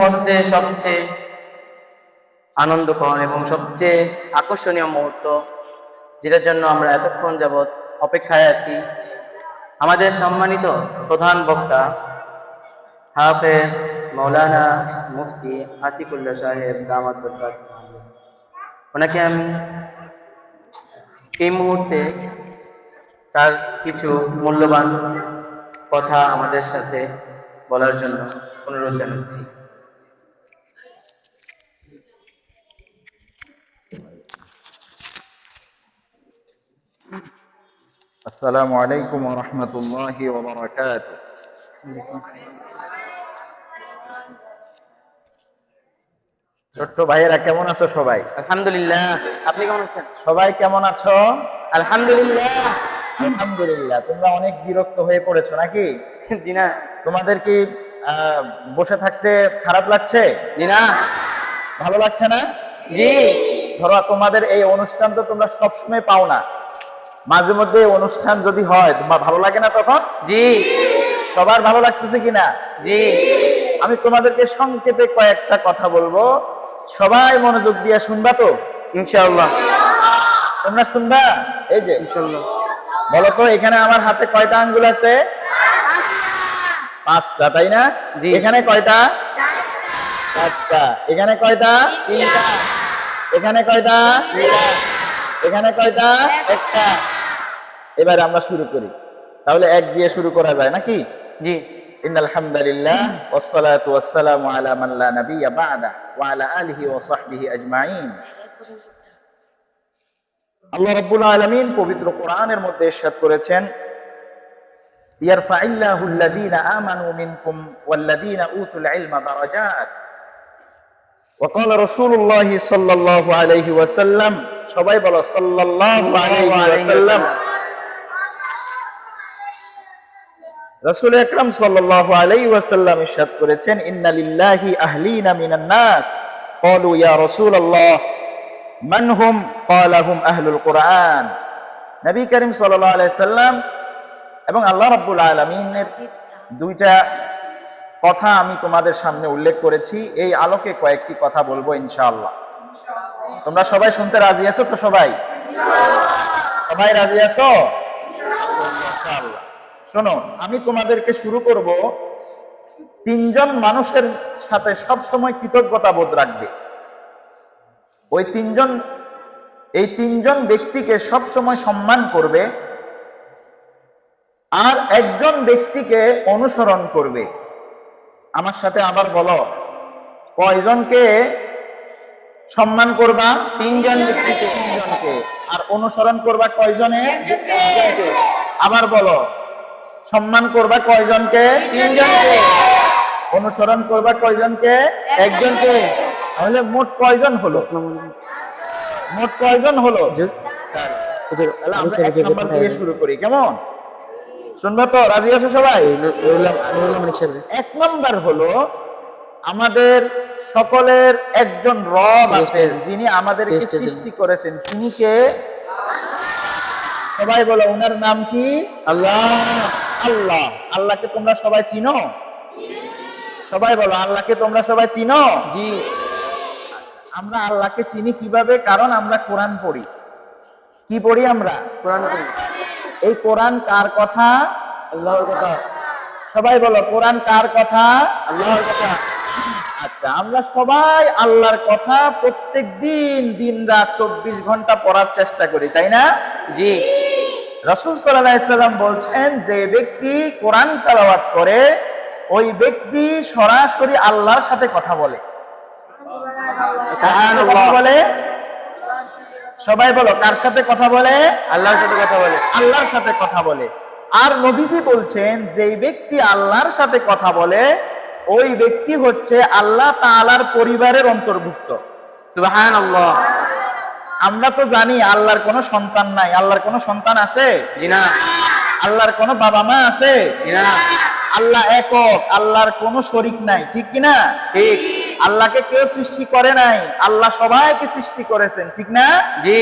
মধ্যে সবচেয়ে আনন্দকর এবং সবচেয়ে আকর্ষণীয় মুহূর্ত, যেটার জন্য আমরা এতক্ষণ যাবৎ অপেক্ষায় আছি, আমাদের সম্মানিত প্রধান বক্তা, হাফেজ মৌলানা মুফতি আতিকুল্লাহ সাহেব দামাত ওনাকে আমি এই মুহূর্তে তার কিছু মূল্যবান কথা আমাদের সাথে বলার জন্য অনুরোধ জানাচ্ছি। আসসালামু আলাইকুম ওয়া রাহমাতুল্লাহি ওয়া ছোট্ট ভাইয়েরা কেমন আছো সবাই? আলহামদুলিল্লাহ। আপনি কেমন আছেন? সবাই কেমন আছো? আলহামদুলিল্লাহ। আলহামদুলিল্লাহ তোমরা অনেক বিরক্ত হয়ে পড়েছো নাকি? জি না। তোমাদের কি আহ, বসে থাকতে খারাপ লাগছে? জি না। ভালো লাগছে না? জি। ধরো তোমাদের এই অনুষ্ঠান তো তোমরা সবসময় পাও না। মাঝে মধ্যে অনুষ্ঠান যদি হয় তোমার ভালো লাগে না তখন? জি। সবার ভালো লাগতেছে কিনা? জি। আমি তোমাদেরকে সংক্ষেপে কয়েকটা কথা বলব। সবাই মনোযোগ দিয়ে শুনবা তো? ইনশাআল্লাহ। তোমরা শুনবা? এই যে। ইনশাআল্লাহ। বলো তো এখানে আমার হাতে কয়টা আঙ্গুল আছে? পাঁচটা তাই না? জি। এখানে কয়টা? চারটা। এখানে কয়টা? তিনটা। এখানে কয়টা? এখানে কয়টা? একটা। এবার আমরা শুরু করি তাহলে এক দিয়ে শুরু করা যায় নাকি জি إن الحمد لله والصلاة والسلام على من لا نبي بعده وعلى آله وصحبه أجمعين আল্লাহ রাব্বুল আলামিন পবিত্র কোরআনের মধ্যে ইরশাদ করেছেন ইয়ারফাইল্লাহু আল্লাযীনা আমানু মিনকুম ওয়াল্লাযীনা উতুল ইলমা দারাজাত وقال رسول الله صلى الله عليه وسلم সবাই বলো সাল্লাল্লাহু আলাইহি ওয়াসাল্লাম রাসূল আকরাম সাল্লাল্লাহু আলাইহি ওয়াসাল্লাম ইরশাদ করেছেন, ইন্না লিল্লাহি আহলিনা মিনান নাস। ক্বালু, ইয়া রাসূলুল্লাহ, মান হুম? ক্বালা, হুম আহলুল কুরআন নবী করিম সাল্লাল্লাহু আলাইহি সাল্লাম এবং আল্লাহ রাব্বুল আলামিনের দুইটা কথা আমি তোমাদের সামনে উল্লেখ করেছি। এই আলোকে কয়েকটি কথা বলব ইনশাআল্লাহ। তোমরা সবাই শুনতে রাজি আছো তো সবাই? সবাই রাজি আছো? শোনো আমি তোমাদেরকে শুরু করব। তিনজন মানুষের সাথে সব সময় কৃতজ্ঞতা বোধ রাখবে। ওই তিনজন এই তিনজন ব্যক্তিকে সব সময় সম্মান করবে আর একজন ব্যক্তিকে অনুসরণ করবে। আমার সাথে আবার বলো কয়জনকে সম্মান করবা? তিনজন ব্যক্তিকে তিনজনকে। আর অনুসরণ করবা কয়জনে? আবার বলো সম্মান করবা কয়জনকে? তিনজনকে। অনুসরণ করবা কয়জনকে? একজনকে। তাহলে মোট কয়জন হলো? মোট কয়জন হলো? তাহলে আমরা এক নাম্বার দিয়ে শুরু করি কেমন? শুনবা তো রাজি আছো সবাই? এক নাম্বার হলো আমাদের সকলের একজন রব আছেন যিনি আমাদেরকে সৃষ্টি করেছেন। তিনি কে? সবাই বলো ওনার নাম কি? আল্লাহ। আল্লাহ। আল্লাহকে তোমরা সবাই চিনো? সবাই বলো আল্লাহকে তোমরা সবাই চিনো? জি। আমরা আল্লাহকে চিনি কীভাবে? কারণ আমরা কোরআন পড়ি। কি পড়ি আমরা? কোরআন পড়ি। এই কোরআন কার কথা? আল্লাহর কথা। সবাই বলো কোরআন কার কথা? আল্লাহর কথা। আচ্ছা আমরা সবাই আল্লাহর কথা প্রত্যেক দিন দিন রাত চব্বিশ ঘণ্টা পড়ার চেষ্টা করি তাই না? জি। রসুল সাল্লাম বলছেন যে ব্যক্তি কোরআন তালাওয়াত করে ওই ব্যক্তি সরাসরি আল্লাহর সাথে কথা বলে। বলে? সবাই বলো কার সাথে কথা বলে? আল্লাহর সাথে কথা বলে। আল্লাহর সাথে কথা বলে। আর নবীজি বলছেন যে ব্যক্তি আল্লাহর সাথে কথা বলে ওই ব্যক্তি হচ্ছে আল্লাহ তাআলার পরিবারের অন্তর্ভুক্ত। সুবহানাল্লাহ। আমরা তো জানি আল্লাহর কোনো সন্তান নাই। আল্লাহর কোনো সন্তান আছে? আল্লাহর কোনো বাবা মা আছে? আল্লাহ একক আল্লাহর কোনো শরিক নাই। ঠিক কি না ঠিক। আল্লাহকে কেউ সৃষ্টি করে নাই। আল্লাহ সবাইকে সৃষ্টি করেছেন। ঠিক না? জি।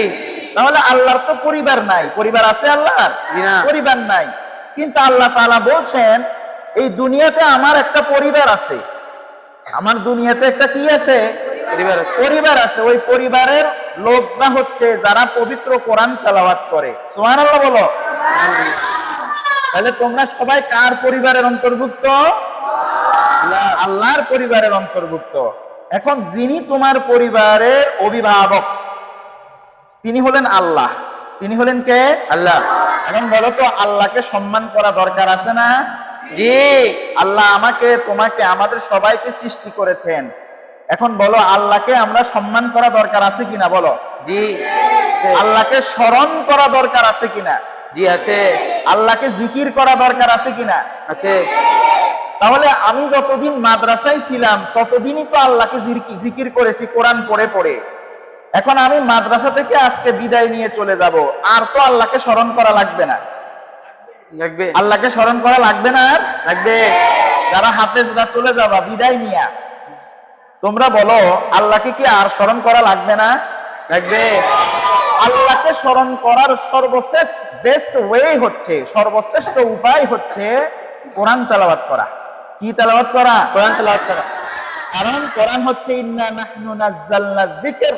তাহলে আল্লাহর তো পরিবার নাই। পরিবার আছে আল্লাহর? পরিবার নাই। কিন্তু আল্লাহ তাআলা বলছেন এই দুনিয়াতে আমার একটা পরিবার আছে। আমার দুনিয়াতে একটা কি আছে। পরিবার আছে। ওই পরিবারের লোকরা হচ্ছে যারা পবিত্র কোরআন তেলাওয়াত করে। সুবহানাল্লাহ বলো। তাহলে তোমরা সবাই কার পরিবারের অন্তর্ভুক্ত? আল্লাহর পরিবারের অন্তর্ভুক্ত। এখন যিনি তোমার পরিবারের অভিভাবক তিনি হলেন আল্লাহ। তিনি হলেন কে? আল্লাহ। এখন বলো তো আল্লাহকে সম্মান করা দরকার আছে না? জি। আল্লাহ আমাকে তোমাকে আমাদের সবাইকে সৃষ্টি করেছেন। এখন বলো আল্লাহকে আমরা সম্মান করা দরকার আছে কিনা? বলো। জি। আল্লাহকে স্মরণ করা দরকার আছে কিনা? জি আছে। আল্লাহকে জিকির করা দরকার আছে কিনা? আছে। তাহলে আমি যতদিন মাদ্রাসায় ছিলাম ততদিনই তো আল্লাহকে জিকির করেছি কোরআন পড়ে পড়ে। এখন আমি মাদ্রাসা থেকে আজকে বিদায় নিয়ে চলে যাব। আর তো আল্লাহকে স্মরণ করা লাগবে না। লাগবে। আল্লাহকে স্মরণ করা লাগবে না আর? লাগবে। যারা হাতে চলে যাবা বিদায় নিয়া। তোমরা বলো আল্লাহকে কি আর স্মরণ করা লাগবে না? লাগবে আল্লাহকে স্মরণ করার সর্বশ্রেষ্ঠ বেস্ট ওয়ে হচ্ছে সর্বশ্রেষ্ঠ উপায় হচ্ছে কোরআন তেলাওয়াত করা। কি তেলাওয়াত করা? কোরআন তেলাওয়াত করা। কারণ কোরআন হচ্ছে ইন্না নাহনু নাজ্জালনা যিকর।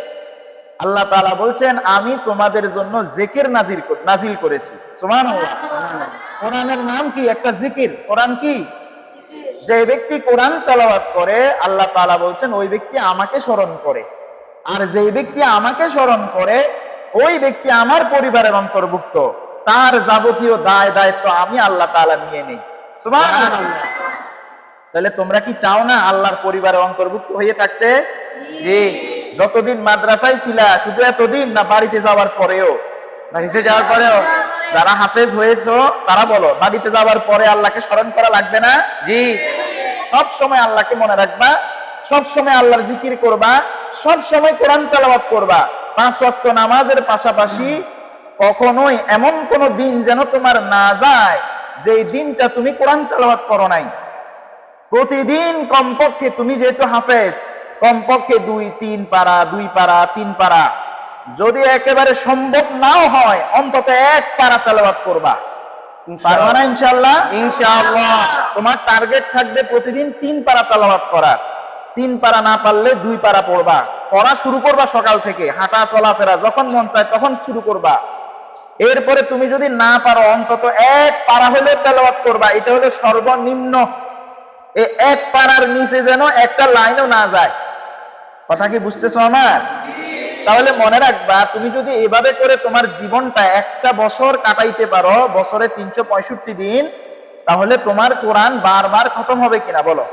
আল্লাহ তাআলা বলছেন আমি তোমাদের জন্য জিকির নাজির নাজিল করেছি। সুবহানাল্লাহ। কোরআনের নাম কি? একটা জিকির কোরআন কি? যে ব্যক্তি কোরআন তেলাওয়াত করে আল্লাহ তাআলা বলছেন ওই ব্যক্তি আমাকে স্মরণ করে। আর যে ব্যক্তি আমাকে স্মরণ করে ওই ব্যক্তি আমার পরিবারের অন্তর্ভুক্ত। তার যাবতীয় দায় দায়িত্ব আমি আল্লাহ তাআলা নিয়ে নেই। তাহলে তোমরা কি চাও না আল্লাহর পরিবারের অন্তর্ভুক্ত হয়ে থাকতে? জি। যতদিন মাদ্রাসায় ছিলা শুধু এতদিন না বাড়িতে যাওয়ার পরেও? বাড়িতে যাওয়ার পরেও? যারা হাফেজ হয়েছো, তারা বলো, বাড়িতে যাওয়ার পরে আল্লাহকে স্মরণ করা লাগবে না? জি। সব সময় আল্লাহকে মনে রাখবা, সব সময় আল্লাহর জিকির করবা, সব সময় কোরআন তেলাওয়াত করবা। পাঁচ ওয়াক্ত নামাজের পাশাপাশি কখনোই এমন কোন দিন যেন তোমার না যায় যে দিনটা তুমি কোরআন তেলাওয়াত করো নাই। প্রতিদিন কমপক্ষে তুমি যেহেতু হাফেজ, কমপক্ষে দুই, তিন পারা, দুই পারা, তিন পারা। যদি একেবারে সম্ভব নাও হয় অন্তত এক পারা তেলাওয়াত করবা। পারবা না ইনশাল্লাহ ইনশাআল্লাহ। তোমার টার্গেট থাকবে প্রতিদিন তিন পারা তালাবাত করার। তিন পারা না পারলে দুই পারা পড়বা। পড়া শুরু করবা সকাল থেকে। হাঁটা চলাফেরা যখন মন চায় তখন শুরু করবা। এরপরে তুমি যদি না পারো অন্তত এক পারা হলে তেলাওয়াত করবা। এটা হলো সর্বনিম্ন। এই এক পারার নিচে যেন একটা লাইনও না যায়। কথা কি বুঝতেছো আমার? তাহলে মনে রাখবা তুমি যদি এভাবে করে তোমার জীবনটা একটা বছর কাটাইতে পারো বছরে তিনশো পঁয়ষট্টি দিন তাহলে তোমার কোরআন বারবার খতম হবে কিনা বলো?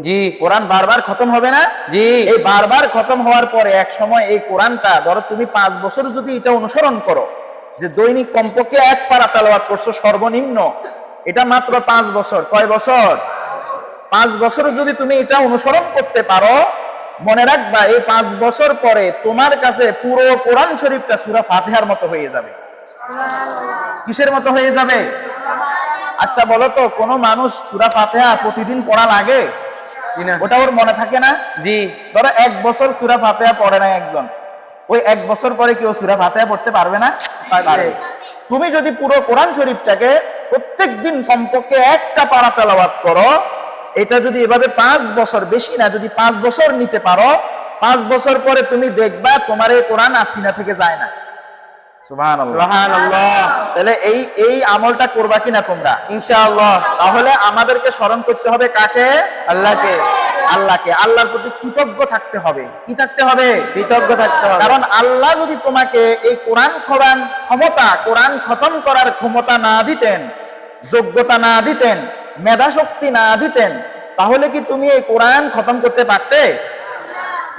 জি। কোরআন বারবার খতম হবে না? জি। এই বারবার খতম হওয়ার পরে এক সময় এই কোরআনটা ধরো তুমি পাঁচ বছর যদি এটা অনুসরণ করো যে দৈনিক কমপক্ষে এক পারা তেলাওয়াত করছ সর্বনিম্ন এটা মাত্র পাঁচ বছর। কয় বছর? পাঁচ বছর যদি তুমি এটা অনুসরণ করতে পারো মনে রাখবা এই পাঁচ বছর পরে তোমার কাছে পুরো কোরআন শরীফটা সুরা ফাতিহার মতো হয়ে যাবে। কিসের মতো হয়ে যাবে? আচ্ছা বলো তো কোনো মানুষ সুরা ফাতিহা প্রতিদিন পড়া লাগে? ওটা ওর মনে থাকে না? জি। ধরো এক বছর সুরা ফাতিহা পড়ে না একজন। ওই এক বছর পরে কেউ সুরা ফাতিহা পড়তে পারবে না? পারবে। তুমি যদি পুরো কোরআন শরীফটাকে প্রত্যেক দিন কমপক্ষে একটা পারা তেলাওয়াত করো এটা যদি এভাবে পাঁচ বছর বেশি না যদি পাঁচ বছর নিতে পারো পাঁচ বছর পরে তুমি দেখবা তোমার এই কোরআন আসিনা থেকে যায় না। সুবহানাল্লাহ। সুবহানাল্লাহ। তাহলে এই এই আমলটা করবা কিনা তোমরা? ইনশাআল্লাহ। তাহলে আমাদেরকে স্মরণ করতে হবে কাকে? আল্লাহকে। আল্লাহকে। আল্লাহর প্রতি কৃতজ্ঞ থাকতে হবে। কি থাকতে হবে? কৃতজ্ঞ থাকতে হবে। কারণ আল্লাহ যদি তোমাকে এই কোরআন খোরান ক্ষমতা কোরআন খতম করার ক্ষমতা না দিতেন যোগ্যতা না দিতেন মেধা শক্তি না দিতেন তাহলে কি তুমি এই কোরআন খতম করতে পারতে?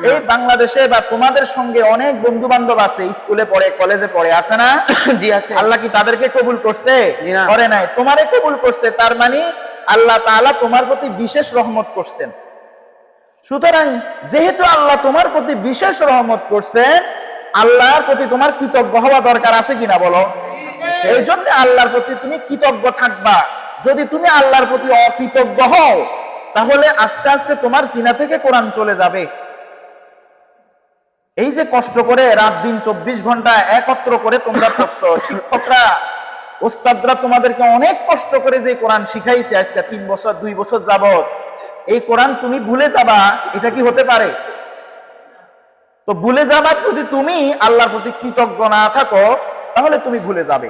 এই বাংলাদেশে বা তোমাদের সঙ্গে অনেক বন্ধু বান্ধব আছে স্কুলে পড়ে কলেজে পড়ে আছে না? জি আছে। আল্লাহ কি তাদেরকে কবুল করছে? করে নাই। তোমারে কবুল করছে তার মানে আল্লাহ তাআলা তোমার প্রতি বিশেষ রহমত করছেন। সুতরাং যেহেতু আল্লাহ তোমার প্রতি বিশেষ রহমত করছেন আল্লাহর প্রতি তোমার কৃতজ্ঞ হওয়া দরকার আছে কিনা বলো? এই জন্য আল্লাহর প্রতি তুমি কৃতজ্ঞ থাকবা। যদি তুমি আল্লাহর প্রতি অকৃতজ্ঞ হও, তাহলে আস্তে আস্তে তোমার সিনা থেকে কোরআন চলে যাবে। এই যে কষ্ট করে রাত দিন চব্বিশ ঘণ্টা একত্র করে তোমরা পড়তো শিক্ষকরা, ওস্তাদরা তোমাদেরকে অনেক কষ্ট করে যে কোরআন শিখাইছে আজকে তিন বছর, দুই বছর যাবত এই কোরআন তুমি ভুলে যাবা, এটা কি হতে পারে? তো ভুলে যাবার যদি তুমি আল্লাহর প্রতি কৃতজ্ঞ না থাকো, তাহলে তুমি ভুলে যাবে।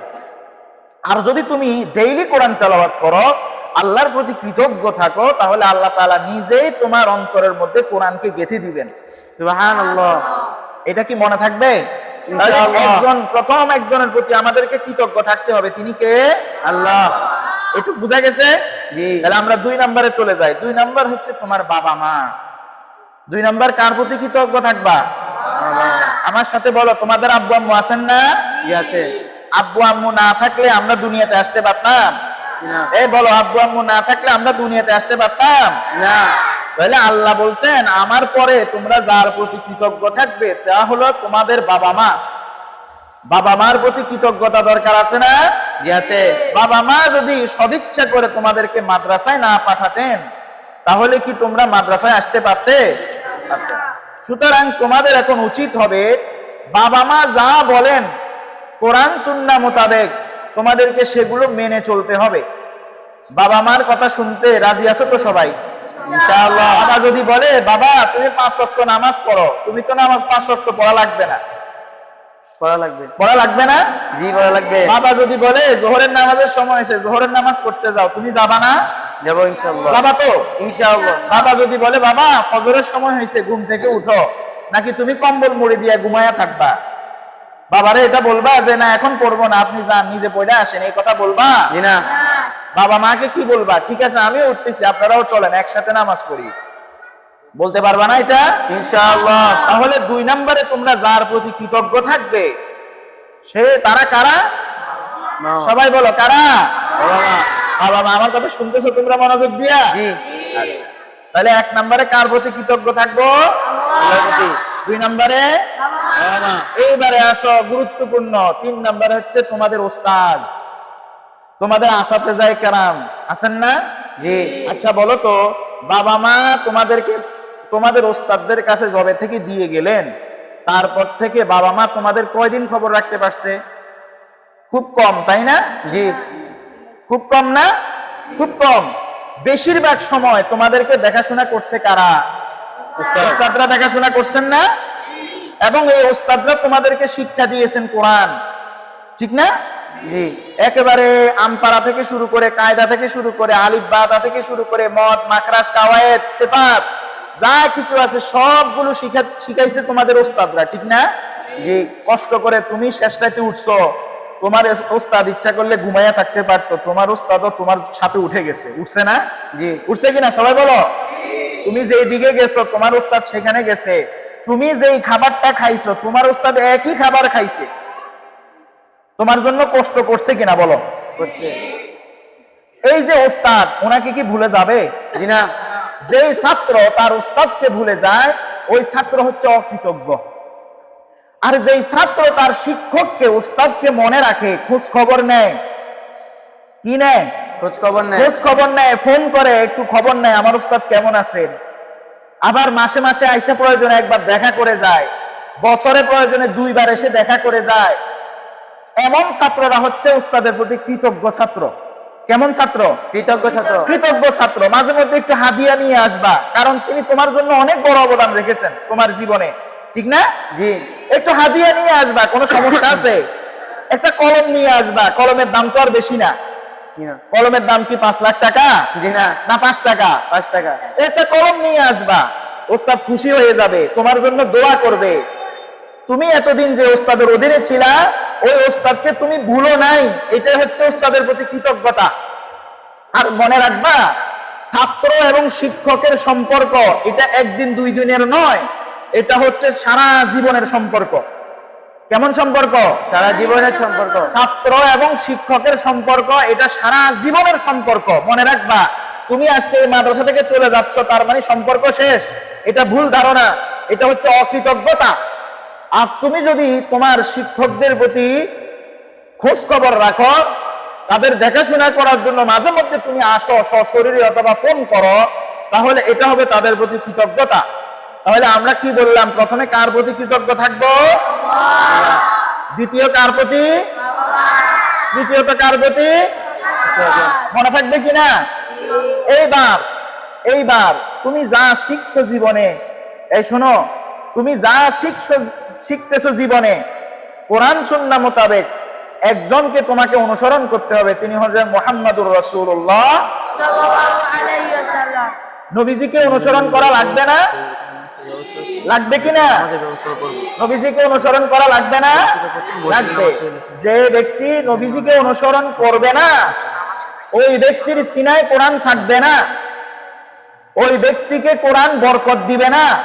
আর যদি তুমি ডেইলি কোরআন তেলাওয়াত করো আল্লাহর প্রতি কৃতজ্ঞ থাকো তাহলে আল্লাহ তাআলা নিজেই তোমার অন্তরের মধ্যে কোরআনকে গেঁথে দিবেন। সুবহানাল্লাহ। এটা কি মনে থাকবে? একজন প্রথম একজনের প্রতি আমাদেরকে কৃতজ্ঞ থাকতে হবে। তিনি কে? আল্লাহ। একটু বুঝা গেছে? তাহলে আমরা দুই নম্বরে চলে যাই। দুই নম্বর হচ্ছে তোমার বাবা মা। দুই নম্বর কার প্রতি কৃতজ্ঞ থাকবা? আমার সাথে বলো তোমাদের আব্বু আম্মু আছেন না? আছে। আব্বু আম্মু না থাকলে আমরা দুনিয়াতে আসতে পারতাম? এই বলো আব্বু আম্মু না থাকলে আমরা দুনিয়াতে আসতে পারতাম? না। তাহলে আল্লাহ বলছেন আমার পরে তোমরা যার প্রতি কৃতজ্ঞ থাকবে তা হলো তোমাদের বাবা মা বাবা মার প্রতি কৃতজ্ঞতা দরকার আছে না? জি আছে। বাবা মা যদি সদিচ্ছা করে তোমাদেরকে মাদ্রাসায় না পাঠাতেন তাহলে কি তোমরা মাদ্রাসায় আসতে পারতে? সুতরাং তোমাদের এখন উচিত হবে বাবা মা যা বলেন কোরআন সুন্না মোতাবেক তোমাদেরকে সেগুলো মেনে চলতে হবে। বাবা মার কথা শুনতে রাজি আছো তো সবাই? ইনশাআল্লাহ। বাবা যদি বলে বাবা তুমি পাঁচ ওয়াক্ত নামাজ পড়ো। তুমি তো নামাজ পাঁচ ওয়াক্ত পড়া লাগবে না। পড়া লাগবে। পড়া লাগবে না? জি পড়া লাগবে। বাবা যদি বলে জোহরের নামাজের সময় এসে জোহরের নামাজ পড়তে যাও তুমি যাবা না? যাব ইনশাআল্লাহ। বাবা তো? ইনশাআল্লাহ। বাবা যদি বলে বাবা ফজরের সময় হয়েছে ঘুম থেকে উঠো। নাকি তুমি কম্বল মুড়ি দিয়ে ঘুমায়া থাকবা? বাবারে এটা বলবা যে না এখন পড়ব না আপনি যান নিজে পড়ে আসেন এই কথা বলবা? না বাবা মাকে কি বলবা? ঠিক আছে আমিও উঠতেছি আপনারাও চলেন একসাথে নামাজ পড়ি। বলতে পারবা না এটা? ইনশাআল্লাহ। তাহলে দুই নম্বরে তোমরা যার প্রতি কৃতজ্ঞ থাকবে সে তারা কারা? সবাই বলো কারা? বাবা মা। বাবা মা আমার কথা শুনতেছো তোমরা মনোযোগ দিয়া? তাহলে এক নম্বরে কার প্রতি কৃতজ্ঞ থাকব? দুই নম্বরে? এইবারে আসো গুরুত্বপূর্ণ। তিন নম্বরে হচ্ছে তোমাদের ওস্তাদ। তোমাদের আসাতে যায় কারাম। আছেন না? জি। আচ্ছা বলো তো বাবা মা তোমাদেরকে তোমাদের ওস্তাদদের কাছে জবে থেকে দিয়ে গেলেন তারপর থেকে বাবা মা তোমাদের কয়দিন খবর রাখতে পারছে? খুব কম তাই না? জি। খুব কম না? খুব কম। বেশিরভাগ সময় তোমাদেরকে দেখাশোনা করছে কারা? ওস্তাদরা দেখাশোনা করছেন না? এবং এই ওস্তাদরা তোমাদেরকে শিক্ষা দিয়েছেন কোরআন। ঠিক না? একেবারে আমপাড়া থেকে শুরু করে কায়দা থেকে শুরু করে আলিফ বাদা থেকে শুরু করে মদ মাকরাজ কাওয়ায়েত সেফাত যা কিছু আছে সবগুলো শিখা শিখাইছে তোমাদের ওস্তাদরা ঠিক না? জি। কষ্ট করে তুমি শেষটাতে উঠছো। তোমার ওস্তাদ ইচ্ছা করলে ঘুমাইয়া থাকতে পারতো। তোমার ওস্তাদও তোমার সাথে উঠে গেছে। উঠছে না? জি। উঠছে কিনা সবাই বলো? তুমি যেই দিকে গেছো তোমার ওস্তাদ সেখানে গেছে। তুমি যেই খাবারটা খাইছো তোমার ওস্তাদ একই খাবার খাইছে। তোমার জন্য কষ্ট করছে কিনা বলো? এই যে ওস্তাদ ওনাকে কি ভুলে যাবে? না। যেই ছাত্র তার ওস্তাদকে ভুলে যায় ওই ছাত্র হচ্ছে অকৃতজ্ঞ। আর যেই ছাত্র তার শিক্ষককে ওস্তাদকে মনে রাখে খোঁজ খবর নেয়। কি নেয়? খোঁজ খবর নেই খোঁজ খবর নেয় ফোন করে একটু খবর নেয় আমার উস্তাদ কেমন আছেন? আবার মাসে মাসে আইসা প্রয়োজনে একবার দেখা করে যায়। বছরে প্রয়োজনে দুইবার এসে দেখা করে যায়। এমন ছাত্ররা হচ্ছে উস্তাদের প্রতি কৃতজ্ঞ ছাত্র। কেমন ছাত্র? কৃতজ্ঞ ছাত্র। কৃতজ্ঞ ছাত্র। মাঝে মধ্যে একটু হাদিয়া নিয়ে আসবা কারণ তিনি তোমার জন্য অনেক বড় অবদান রেখেছেন তোমার জীবনে। ঠিক না? জি। একটু হাদিয়া নিয়ে আসবা কোনো সমস্যা আছে? একটা কলম নিয়ে আসবা কলমের দাম তো আর বেশি না। কলমের দাম কি পাঁচ লাখ টাকা? জি না না পাঁচ টাকা। পাঁচ টাকা। একটা কলম নিয়ে আসবা। ওস্তাদ খুশি হয়ে যাবে তোমার জন্য দোয়া করবে। তুমি এতদিন যে ওস্তাদের অধীনে ছিলা ওই ওস্তাদকে তুমি ভুলো নাই। এটাই হচ্ছে ওস্তাদের প্রতি কৃতজ্ঞতা। আর মনে রাখবা ছাত্র এবং শিক্ষকের সম্পর্ক এটা একদিন দুই দিনের নয় এটা হচ্ছে সারা জীবনের সম্পর্ক। কেমন সম্পর্ক? সারা জীবনের সম্পর্ক। ছাত্র এবং শিক্ষকের সম্পর্ক এটা সারা জীবনের সম্পর্ক। মনে রাখবা তুমি আজকে এই মাদ্রাসা থেকে চলে যাচ্ছ তার মানে সম্পর্ক শেষ। এটা ভুল ধারণা এটা হচ্ছে অকৃতজ্ঞতা। আর তুমি যদি তোমার শিক্ষকদের প্রতি খোঁজ খবর রাখো তাদের দেখাশোনা করার জন্য মাঝে মধ্যে তুমি আসো সশরীরে অথবা ফোন করো তাহলে এটা হবে তাদের প্রতি কৃতজ্ঞতা। তাহলে আমরা কি বললাম? প্রথমে কার প্রতি কৃতজ্ঞ থাকব? দ্বিতীয় কার প্রতি? তৃতীয়ত কার প্রতি? মনে থাকবে কিনা এইবার এইবার তুমি যা শিখছো জীবনে এই শোনো তুমি যা শিখছো শিখতেছো জীবনে কোরআন সুন্নাহ মোতাবেক একজনকে তোমাকে অনুসরণ করতে হবে তিনি হলেন মোহাম্মদুর রসুল্লাহ নবীজিকে অনুসরণ করা লাগবে না? লাগবে কিনা নবীজিকে অনুসরণ করা লাগবে না? লাগবে। যে ব্যক্তি নবীজিকে অনুসরণ করবে না ওই ব্যক্তির সিনায় কোরআন থাকবে না ওই ব্যক্তিকে কোরআন বরকত দিবে না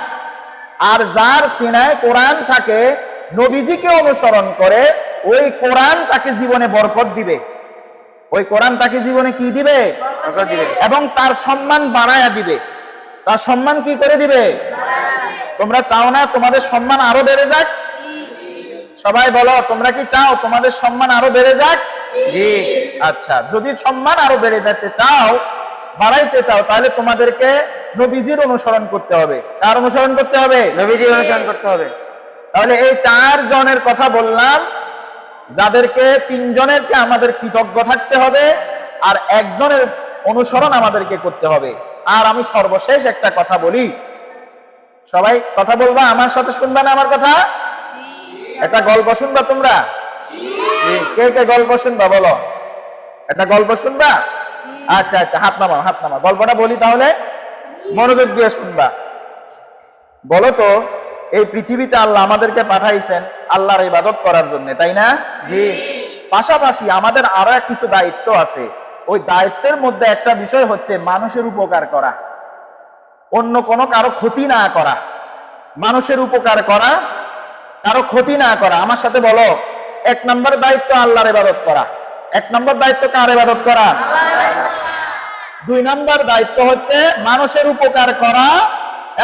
আর যার সিনায় কোরআন থাকে নবীজিকে অনুসরণ করে ওই কোরআন তাকে জীবনে বরকত দিবে। ওই কোরআন তাকে জীবনে কি দিবে? দিবে। এবং তার সম্মান বাড়ায়া দিবে। তার সম্মান কি করে দিবে? তোমরা চাও না তোমাদের সম্মান আরও বেড়ে যাক? সবাই বলো তোমরা কি চাও তোমাদের সম্মান আরও বেড়ে যাক? জি। আচ্ছা যদি সম্মান আরও বেড়ে যেতে চাও বাড়াইতে চাও তাহলে তোমাদেরকে নবীজির অনুসরণ করতে হবে। কার অনুসরণ করতে হবে? নবীজির অনুসরণ করতে হবে। তাহলে এই চার জনের কথা বললাম যাদেরকে তিনজনেরকে আমাদের কৃতজ্ঞ থাকতে হবে আর একজনের অনুসরণ আমাদেরকে করতে হবে। আর আমি সর্বশেষ একটা কথা বলি সবাই কথা বলবা আমার সাথে শুনবা না আমার কথা? একটা গল্প শুনবা তোমরা? কে কে গল্প শুনবা বলো? একটা গল্প শুনবা? আচ্ছা আচ্ছা হাত নামাও হাত নামাও। গল্পটা বলি তাহলে? মনোযোগ দিয়ে শুনবা। বলো তো এই পৃথিবীতে আল্লাহ আমাদেরকে পাঠাইছেন আল্লাহর ইবাদত করার জন্য তাই না? জি। পাশাপাশি আমাদের আরও এক কিছু দায়িত্ব আছে। ওই দায়িত্বের মধ্যে একটা বিষয় হচ্ছে মানুষের উপকার করা। অন্য কোনো কারও ক্ষতি না করা, মানুষের উপকার করা, কারও ক্ষতি না করা। আমার সাথে বলো, এক নম্বর দায়িত্ব আল্লাহর ইবাদত করা। এক নম্বর দায়িত্ব কার ইবাদত করা? দুই নম্বর দায়িত্ব হচ্ছে মানুষের উপকার করা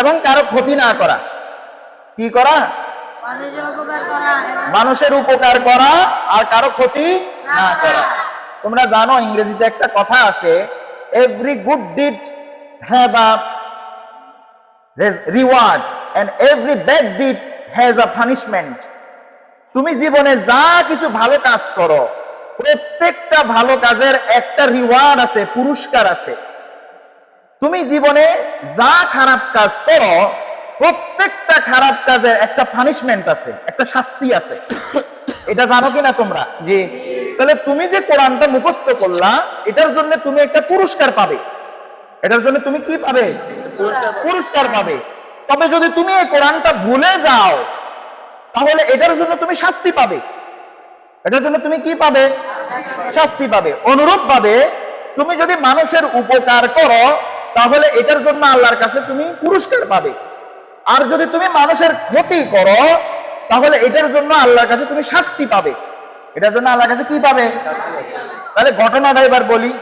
এবং কারও ক্ষতি না করা। কি করা? মানুষের উপকার করা মানুষের উপকার করা আর কারও ক্ষতি না করা। তোমরা জানো, ইংরেজিতে একটা কথা আছে every good deed have a reward and every bad deed has a punishment তুমি জীবনে যা কিছু ভালো কাজ করো প্রত্যেকটা ভালো কাজের একটা রিওয়ার্ড আছে পুরস্কার আছে। তুমি জীবনে যা খারাপ কাজ করো প্রত্যেকটা খারাপ কাজের একটা পানিশমেন্ট আছে একটা শাস্তি আছে। এটা জানো কিনা তোমরা? জি। তাহলে তুমি যে কোরআনটা মুখস্থ করলা এটার জন্য তুমি একটা পুরস্কার পাবে। এটার জন্য তুমি কি পাবে? পুরস্কার পাবে। তবে যদি তুমি এই কোরআনটা ভুলে যাও তাহলে এটার জন্য তুমি শাস্তি পাবে। এটার জন্য তুমি কি পাবে? শাস্তি পাবে। অনুরূপ পাবে তুমি যদি মানুষের উপকার করো তাহলে এটার জন্য আল্লাহর কাছে তুমি পুরস্কার পাবে। আর যদি তুমি মানুষের ক্ষতি করো তাহলে এটার জন্য আল্লাহর কাছে তুমি শাস্তি পাবে। এটার জন্য আল্লাহর কাছে কি পাবে? তাহলে ঘটনাটা এবার বলি।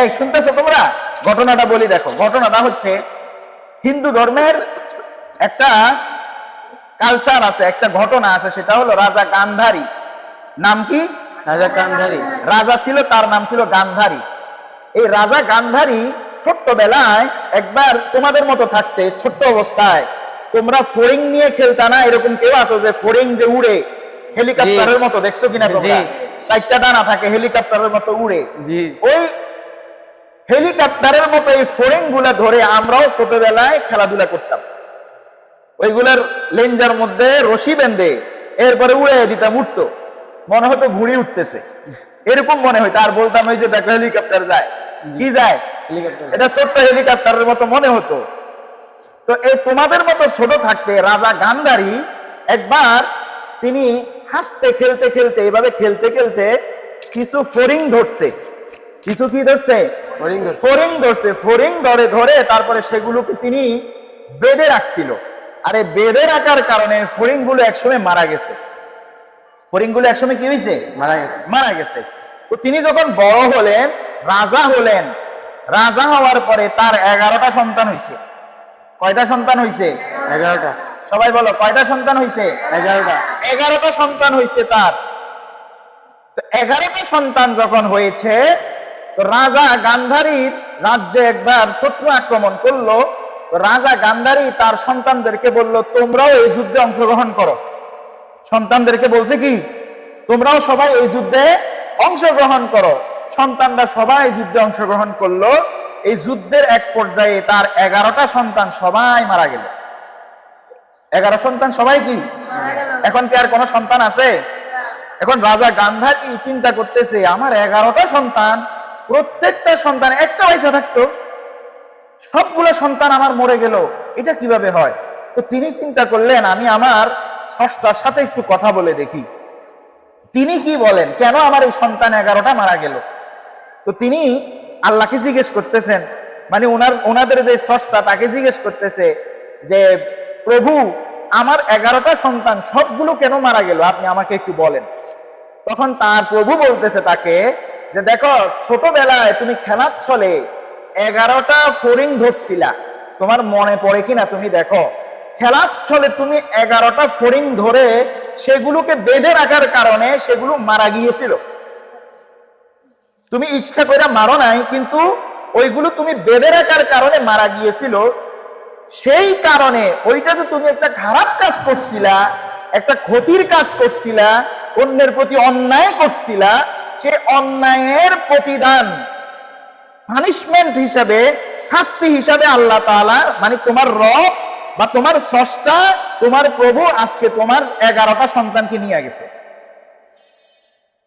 এই শুনতেছো তোমরা? ঘটনাটা বলি দেখো। ঘটনাটা হচ্ছে হিন্দু ধর্মের একটা কালচার আছে একটা ঘটনা আছে সেটা হলো রাজা গান্ধারী। নাম কি? রাজা কান্ধারি রাজা ছিল তার নাম ছিল গান্ধারী। এই রাজা গান্ধারী ছোট্টবেলায় একবার তোমাদের মতো থাকতে ছোট্ট অবস্থায় তোমরা ফোরিং নিয়ে খেলতা না? এরকম কেউ আছো যে ফোরিং যে উড়ে হেলিকপ্টারের মতো দেখছ কিনা তোমরা? চারটা ডানা থাকে হেলিকপ্টারের মতো উড়ে। ওই হেলিকপ্টারের মতো এই ফোরিংগুলা ধরে আমরাও ছোটবেলায় খেলাধুলা করতাম। ওইগুলার লেঞ্জার মধ্যে রশি বেঁধে এরপরে উড়ে দিতাম উঠতো। মনে হতো ঘুড়ি উঠতেছে। এরকম মনে হইতো। আর বলতাম ওই যে দেখো হেলিকপ্টার যায়। কি যায়? এটা ছোট্ট হেলিকপ্টারের মতো মনে হতো। তো এই তোমাদের মতো ছোট থাকতে রাজা গান্ধারী একবার তিনি হাসতে খেলতে খেলতে এভাবে খেলতে খেলতে কিছু ফোরিং ধরছে। কিছু কি ধরছে। ফরিং ধরছে। ফরিং ধরে ধরে তারপরে সেগুলোকে তিনি বেঁধে রাখছিল। আর বেঁধে রাখার কারণে ফরিংগুলো একসময় মারা গেছে। ফরিংগুলো একসময় কি হয়েছে? মারা গেছে। মারা গেছে। তো তিনি যখন বড় হলেন রাজা হলেন রাজা হওয়ার পরে তার এগারোটা সন্তান হয়েছে। কয়টা সন্তান হয়েছে? এগারোটা। সবাই বলো কয়টা সন্তান হয়েছে? এগারোটা। এগারোটা সন্তান হয়েছে তার। তো এগারোটা সন্তান যখন হয়েছে রাজা গান্ধারীর রাজ্যে একবার শত্রু আক্রমণ করল। রাজা গান্ধারী তার সন্তানদেরকে বলল, তোমরাও এই যুদ্ধে অংশগ্রহণ করো। সন্তানদেরকে বলছে কি, তোমরাও সবাই এই যুদ্ধে অংশগ্রহণ করো। সন্তানরা সবাই যুদ্ধে অংশগ্রহণ করল। এই যুদ্ধের এক পর্যায়ে তার এগারোটা সন্তান সবাই মারা গেল। এগারো সন্তান সবাই কি? এখন কি আর কোনো সন্তান আছে? এখন রাজা গান্ধারী চিন্তা করতেছে, আমার এগারোটা সন্তান প্রত্যেকটা সন্তান, একটা পয়সা থাকতো, সবগুলো সন্তান আমার মরে গেল। এটা কীভাবে হয়? তো তিনি চিন্তা করলেন, আমি আমার ষষ্ঠার সাথে একটু কথা বলে দেখি। তিনি কি বলেন? কেন আমার এই সন্তান এগারোটা মারা গেল? তো তিনি আল্লাহকে জিজ্ঞেস করতেছেন মানে ওনার ওনাদের যে স্রষ্টা তাকে জিজ্ঞেস করতেছে যে, প্রভু, আমার এগারোটা সন্তান সবগুলো কেন মারা গেল? আপনি আমাকে একটু বলেন। তখন তার প্রভু বলতেছে তাকে যে দেখো, ছোটবেলায় তুমি খেলার ছলে এগারোটা ফরিং ধরছিলা। তোমার মনে পড়ে কিনা তুমি দেখো? খেলার ছলে তুমি এগারোটা ফরিং ধরে সেগুলোকে বেঁধে রাখার কারণে সেগুলো মারা গিয়েছিল। তুমি ইচ্ছা করে মারো নাই, কিন্তু ওইগুলো তুমি বেঁধে রাখার কারণে মারা গিয়েছিল। সেই কারণে ওইটা যে তুমি একটা খারাপ কাজ করছিলা, একটা ক্ষতির কাজ করছিলা, অন্যের প্রতি অন্যায় করছিলা সে অন্যায়ের প্রতিদান পানিশমেন্ট হিসাবে শাস্তি হিসাবে আল্লাহ তাআলা মানে তোমার রব বা তোমার স্রষ্টা তোমার প্রভু আজকে তোমার এগারোটা সন্তানকে নিয়ে গেছে।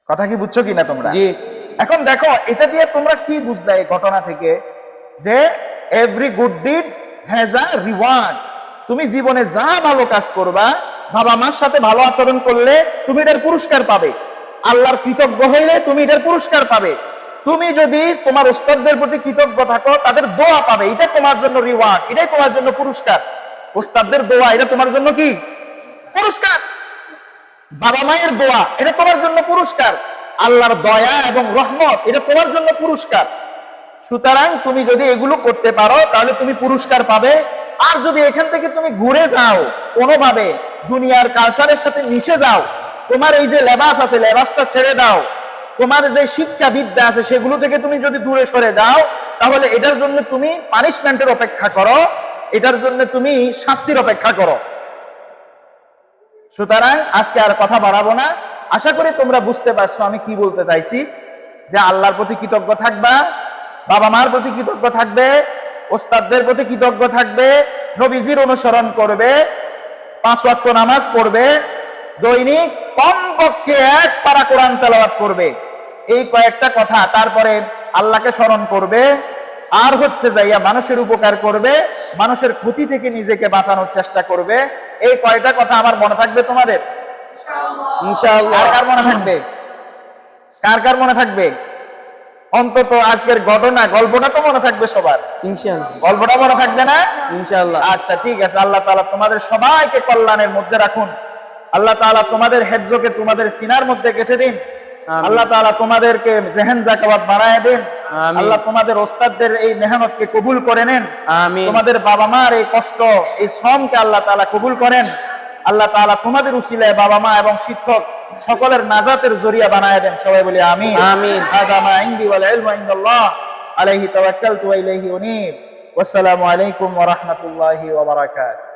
কথা কি বুঝছ কিনা তোমরা? এখন দেখো এটা দিয়ে তোমরা কি বুঝলে এই ঘটনা থেকে? যে every good deed has a reward তুমি জীবনে যা ভালো কাজ করবা বাবা মার সাথে ভালো আচরণ করলে তুমি এটার পুরস্কার পাবে। আল্লাহর কৃতজ্ঞ হইলে তুমি এটার পুরস্কার পাবে। তুমি যদি তোমার ওস্তাদদের প্রতি কৃতজ্ঞ থাকো, তাদের দোয়া পাবে। এটা তোমার জন্য রিওয়ার্ড এটাই তোমার জন্য পুরস্কার। ওস্তাদদের দোয়া, এটা তোমার জন্য কি? পুরস্কার। বাবা মায়ের দোয়া, এটা তোমার জন্য পুরস্কার। আল্লাহর দয়া এবং রহমত, এটা তোমার জন্য পুরস্কার। সুতরাং তুমি যদি এগুলো করতে পারো, তাহলে তুমি পুরস্কার পাবে। আর যদি এখান থেকে তুমি ঘুরে যাও, কোনোভাবে দুনিয়ার কালচারের সাথে মিশে যাও তোমার এই যে লেবাস আছে, লেবাসটা ছেড়ে দাও। তোমার যে শিক্ষা বিদ্যা আছে, সেগুলো থেকে তুমি যদি দূরে সরে যাও, তাহলে এটার জন্য তুমি পানিশমেন্টের অপেক্ষা করো, এটার জন্য তুমি শাস্তির অপেক্ষা করো। সুতরাং আজকে আর কথা বাড়াবো না। আশা করি তোমরা বুঝতে পারছ আমি কি বলতে চাইছি, যে আল্লাহর প্রতি কৃতজ্ঞ থাকবা, বাবা মার প্রতি কৃতজ্ঞ থাকবে, ওস্তাদদের প্রতি কৃতজ্ঞ থাকবে, নবীজির অনুসরণ করবে, পাঁচ ওয়াক্ত নামাজ পড়বে দৈনিক কমপক্ষে এক পারা কোরআন তেলাওয়াত করবে। এই কয়েকটা কথা তারপরে আল্লাহকে স্মরণ করবে। আর হচ্ছে যাইয়া মানুষের উপকার করবে মানুষের ক্ষতি থেকে নিজেকে বাঁচানোর চেষ্টা করবে। এই কয়টা কথা আমার মনে থাকবে তোমাদের? কার কার মনে থাকবে? কার কার মনে থাকবে? অন্তত আজকের ঘটনা গল্পটা তো মনে থাকবে সবার। ইনশাআল্লাহ। গল্পটা মনে থাকবে না? ইনশাআল্লাহ। আচ্ছা ঠিক আছে আল্লাহ তালা তোমাদের সবাইকে কল্যাণের মধ্যে রাখুন। আল্লাহ তালা তোমাদের হেজ্জকে তোমাদের সিনার মধ্যে গেঁথে দিন। আল্লাহ তালা তোমাদেরকে জেহেন জাকাবাদ বাড়ায় দিন। আল্লাহ তোমাদের ওস্তাদদের এই মেহনত কে কবুল করে নেন। তোমাদের বাবা মার এই কষ্ট এই শ্রমকে আল্লাহ তালা কবুল করেন। আল্লাহ তালা তোমাদের উশিলায় বাবা মা এবং শিক্ষক সকলের নাজাতের জরিয়া বানায় দেন। সবাই বলি আমি আমিন। আদামা ইন্দি ওয়াল ইলমু ইনদাল্লাহ। আলাইহি তাওয়াক্কালতু ওয়া ইলাইহি উনীব। ওয়াসসালামু আলাইকুম ওয়া রাহমাতুল্লাহি ওয়া বারাকাতুহু।